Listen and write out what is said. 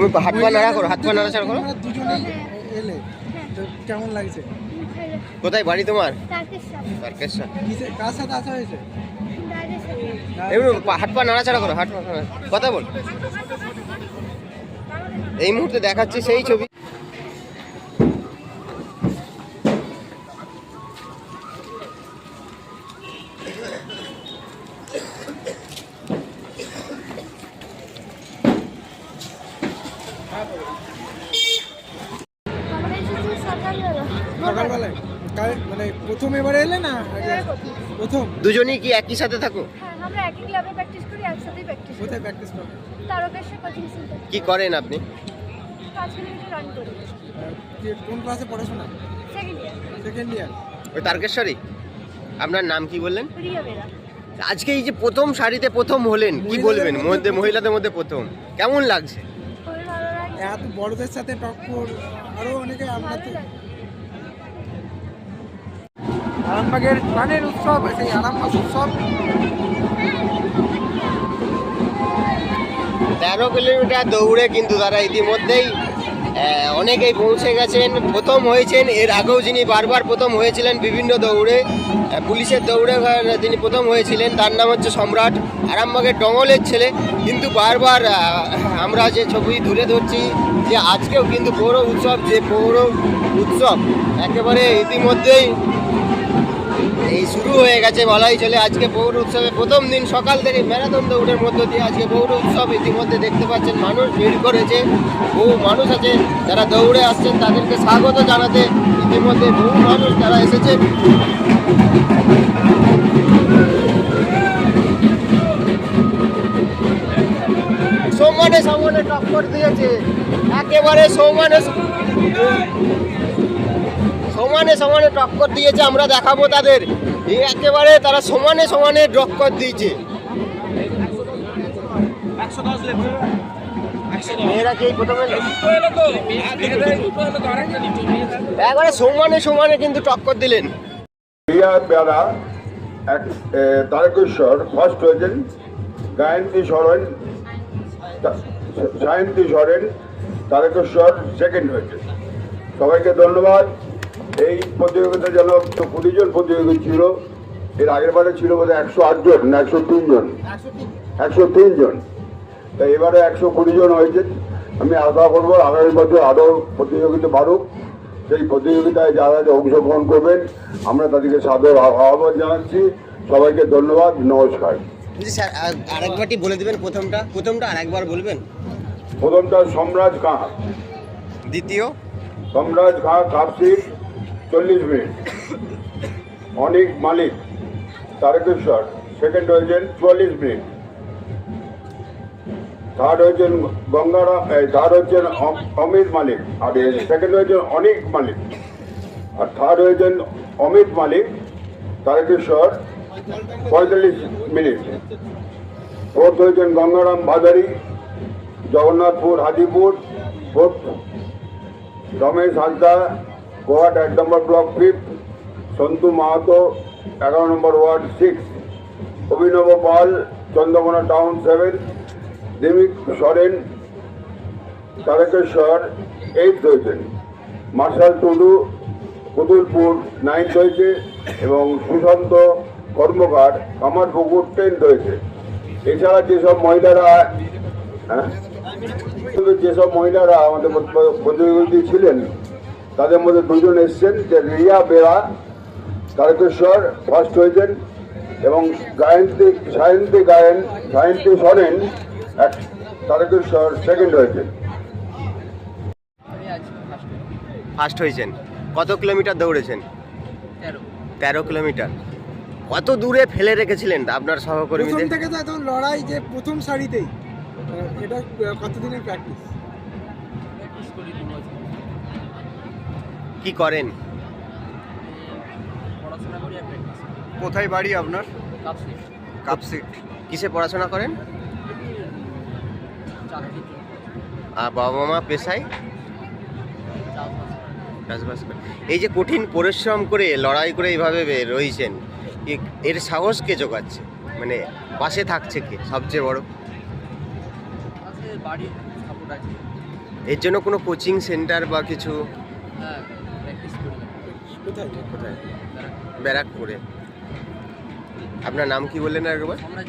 তুমি হাত পা নাড়া করো হাত পা নাড়াচাড়া করো। দুজনেই এলে তো কেমন লাগছে? কোথায় বাড়ি তোমার? তারকেশ্বর। তারকেশ্বর। কার সাথে আসা হয়েছে? এমনি পা- হাত পা নাড়াচাড়া করো হাট পা কথা বল। এই মুহূর্তে দেখাচ্ছি সেই ছবি। সকালবেলায়? কাল- মানে প্রথম এবারে এলে না? প্রথম। প্রথম? দুজনেই কি একই সাথে থাকো? হ্যাঁ আমরা একই ক্লাবে প্র্যাকটিস করি একসাথেই প্র্যাকটিস কোথায় প্র্যাকটিস করো? তারকেশ্বর কোচিং সেন্টার কি করেন আপনি? পাঁচ কিলোমিটার রান করি। কোন ক্লাসে পড়াশোনা? সেকেন্ড ইয়ার সেকেন্ড ইয়ার ওই তারকেশ্বরী? আপনার নাম কি বললেন? রিয়া বেরা। আজকে এই যে প্রথম শাড়িতে প্রথম হলেন কি বলবেন? মধ্যে মহিলাদের মধ্যে প্রথম। কেমন লাগছে? এত বড়দের সাথে টক্কর আরও অনেকে আমরা তো আরামবাগের প্রাণের উৎসব, সেই আরামবাগ উৎসব। তেরো কিলোমিটার দৌড়ে কিন্তু তারা ইতিমধ্যেই অনেকেই পৌঁছে গেছেন, প্রথম হয়েছেন, এর আগেও যিনি বারবার প্রথম হয়েছিলেন বিভিন্ন দৌড়ে পুলিশের দৌড়ে তিনি প্রথম হয়েছিলেন, তার নাম হচ্ছে সম্রাট আরামবাগের ডঙ্গলের ছেলে। কিন্তু বারবার আমরা যে ছবি তুলে ধরছি, যে আজকেও কিন্তু পৌর উৎসব, যে পৌর উৎসব, একেবারে ইতিমধ্যেই এই শুরু হয়ে গেছে বলাই চলে। আজকে পৌর উৎসবে প্রথম দিন সকাল থেকে ম্যারাথন দৌড়ের মধ্য দিয়ে আজকে পৌর উৎসব ইতিমধ্যে দেখতে পাচ্ছেন মানুষ ভিড় করেছে। বহু মানুষ আছে যারা দৌড়ে আসছেন, তাদেরকে স্বাগত জানাতে ইতিমধ্যে বহু মানুষ যারা এসেছেন সমানে সমানে টক্কর দিয়েছে। একেবারে সমানে সমানে সমানে টক্কর দিয়েছে, আমরা দেখাবো তাদের। একেবারে তারা সমানে সমানে টক্কর দিয়েছে। মেয়েরা কি একবারে সমানে সমানে কিন্তু টক্কর দিলেন। রিয়া বেড়া তারকেশ্বর ফার্স্ট হয়েছেন। গায়ন্তী সরেন সায়ন্তী সরেন তারকেশ্বর সেকেন্ড হয়েছেন। সবাইকে ধন্যবাদ। এই প্রতিযোগিতা যেন তো কুড়ি জন প্রতিযোগী ছিল এর আগের বারে ছিল বোধহয় একশো আট জন না একশো তিন জন? একশো তিন জন। তা এবারে একশো কুড়ি জন হয়েছে। আমি আশা করব আগামী বছর আরও প্রতিযোগিতা বাড়ুক। সেই প্রতিযোগিতায় যারা যে অংশগ্রহণ করবেন আমরা তাদেরকে সাদর আহ্বান জানাচ্ছি। সবাইকে ধন্যবাদ নমস্কার। স্যার আরেকবারটি বলে দিবেন প্রথমটা প্রথমটা আরেকবার বলবেন। প্রথমটা সম্রাজ খাঁ দ্বিতীয়? সম্রাজ খাঁ কাপসি চল্লিশ মিনিট। অনিক মালিক তারকেশ্বর সেকেন্ড হয়েছেন চুয়াল্লিশ মিনিট। থার্ড হয়েছেন গঙ্গারাম থার্ড হচ্ছেন অম- অমিত মালিক আর সেকেন্ড হয়েছেন অনিক মালিক আর থার্ড হয়েছেন অমিত মালিক তারকেশ্বর, পঁয়তাল্লিশ মিনিট। ফোর্থ হয়েছেন গঙ্গারাম বাজারি, জগন্নাথপুর, হাজিপুর ফোর্থ রমেশ হাসদা গোয়াট এক নম্বর ব্লক ফিফথ সন্তু মাহাতো, এগারো নম্বর ward six Abhinab Pal, Chandrakona town seven Debik Soren, Tarakeswar eight হয়েছেন। মার্শাল টুডু, পুতুলপুর নাইন্থ হয়েছে এবং সুশান্ত কর্মকার কামারপুকুর টেন্থ হয়েছে। এছাড়া যেসব মহিলারা হ্যাঁ? যেসব মহিলারা আমাদের প্রতি- প্রতিযোগী ছিলেন তাদের মধ্যে দুজন এসছেন যে রিয়া বেড়া তারকেশ্বর ফার্স্ট হয়েছেন এবং গায়ন্তী সায়ন্তী গায়েন সায়ন্তী সরেন এক তারকেশ্বর সেকেন্ড হয়েছেন। ফার্স্ট হয়েছেন। কত কিলোমিটার দৌড়েছেন? তেরো। কিলোমিটার। কত দূরে ফেলে রেখেছিলেন আপনার সহকর্মীদের? থেকে তো একদম লড়াই যে প্রথম সারিতেই এটা কতদিনের প্র্যাকটিস কি করেন? কোথায় বাড়ি আপনার? কাপসি কাপসি কিসে পড়াশোনা করেন? আর বাবা মা পেশায়? চাষবাস চাষবাস করে। এই যে কঠিন পরিশ্রম করে লড়াই করে এইভাবে রয়েছেন এর সাহস কে জোগাচ্ছে? মানে পাশে থাকছে কে সবচেয়ে বড়? এর জন্য কোনো কোচিং সেন্টার বা কিছু? হ্যাঁ কোথায়? কোথায়? ব্যারাকপুরে। আপনার নাম কি বললেন একবার? আমরা